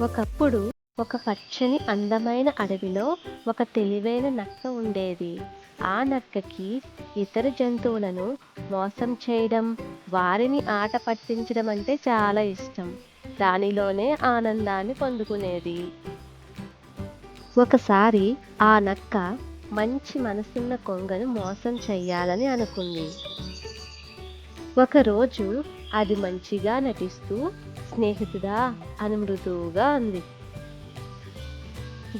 ఒకప్పుడు ఒక పచ్చని అందమైన అడవిలో ఒక తెలివైన నక్క ఉండేది. ఆ నక్కకి ఇతర జంతువులను మోసం చేయడం వారిని ఆట పట్టించడం అంటే చాలా ఇష్టం. దానిలోనే ఆనందాన్ని పొందుకునేది. ఒకసారి ఆ నక్క మంచి మనసున్న కొంగను మోసం చేయాలని అనుకుంది. ఒకరోజు అది మంచిగా నటిస్తూ స్నేహితుడా అని మృదువుగా అంది.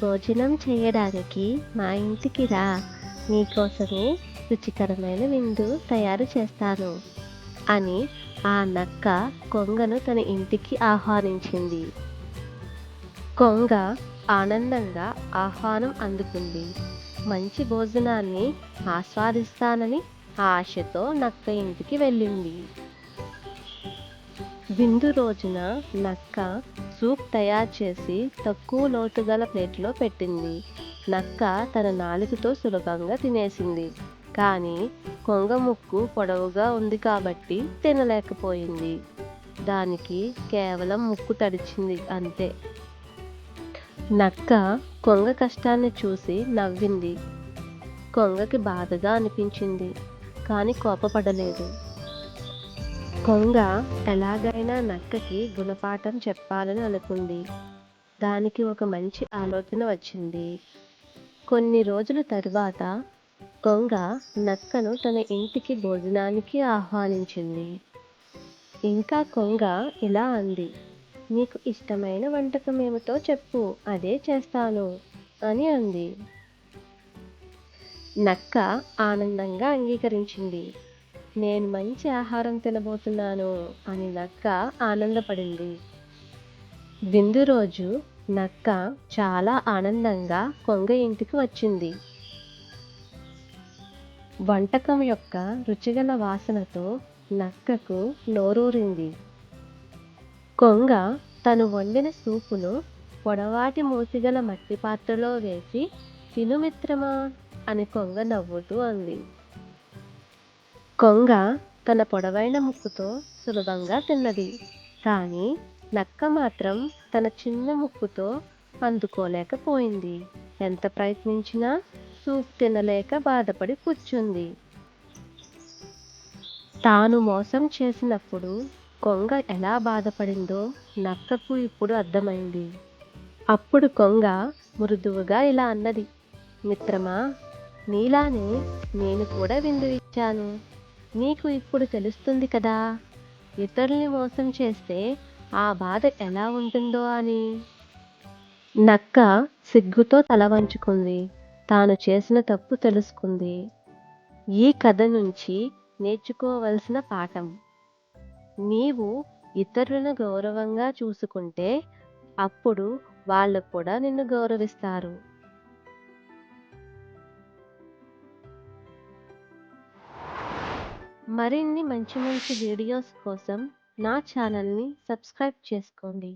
భోజనం చేయడానికి మా ఇంటికి రా. నీకోసమే రుచికరమైన విందు తయారు చేస్తాను అని ఆ నక్క కొంగను తన ఇంటికి ఆహ్వానించింది. కొంగ ఆనందంగా ఆహ్వానం అందుకుంది. మంచి భోజనాన్ని ఆస్వాదిస్తానని ఆశతో నక్క ఇంటికి వెళ్ళింది. విందు రోజున నక్క సూప్ తయారు చేసి తక్కువ లోతు గల ప్లేట్లో పెట్టింది. నక్క తన నాలుకతో సులభంగా తినేసింది. కానీ కొంగ ముక్కు పొడవుగా ఉంది కాబట్టి తినలేకపోయింది. దానికి కేవలం ముక్కు తడిచింది అంతే. నక్క కొంగ కష్టాన్ని చూసి నవ్వింది. కొంగకి బాధగా అనిపించింది. కానీ కోపపడలేదు. కొంగ ఎలాగైనా నక్కకి గుణపాఠం చెప్పాలని అనుకుంది. దానికి ఒక మంచి ఆలోచన వచ్చింది. కొన్ని రోజుల తరువాత కొంగ నక్కను తన ఇంటికి భోజనానికి ఆహ్వానించింది. ఇంకా కొంగ ఇలా అంది నీకు ఇష్టమైన వంటకం ఏమిటో చెప్పు అదే చేస్తాను అని అంది. నక్క ఆనందంగా అంగీకరించింది. నేను మంచి ఆహారం తినబోతున్నాను అని నక్క ఆనందపడింది. విందు రోజు నక్క చాలా ఆనందంగా కొంగ ఇంటికి వచ్చింది. వంటకం యొక్క రుచిగల వాసనతో నక్కకు నోరూరింది. కొంగ తను వండిన సూపును పొడవాటి మూసిగల మట్టి పాత్రలో వేసి తిను మిత్రమా అని కొంగ నవ్వుతూ అంది. కొంగ తన పొడవైన ముక్కుతో సులభంగా తిన్నది. కానీ నక్క మాత్రం తన చిన్న ముక్కుతో అందుకోలేకపోయింది. ఎంత ప్రయత్నించినా సూప్ తినలేక బాధపడి కూర్చుంది. తాను మోసం చేసినప్పుడు కొంగ ఎలా బాధపడిందో నక్కకు ఇప్పుడు అర్థమైంది. అప్పుడు కొంగ మృదువుగా ఇలా అన్నది. మిత్రమా నీలానే నేను కూడా విందు ఇచ్చాను. నీకు ఇప్పుడు తెలుస్తుంది కదా. ఇతరుల్ని మోసం చేస్తే ఆ బాధ ఎలా ఉంటుందో అని. నక్క సిగ్గుతో తల వంచుకుంది. తాను చేసిన తప్పు తెలుసుకుంది. ఈ కథ నుంచి నేర్చుకోవలసిన పాఠం. నీవు ఇతరులను గౌరవంగా చూసుకుంటే అప్పుడు వాళ్ళు కూడా నిన్ను గౌరవిస్తారు. మరిన్ని మంచి మంచి వీడియోస్ కోసం నా ఛానల్ని సబ్స్క్రైబ్ చేసుకోండి.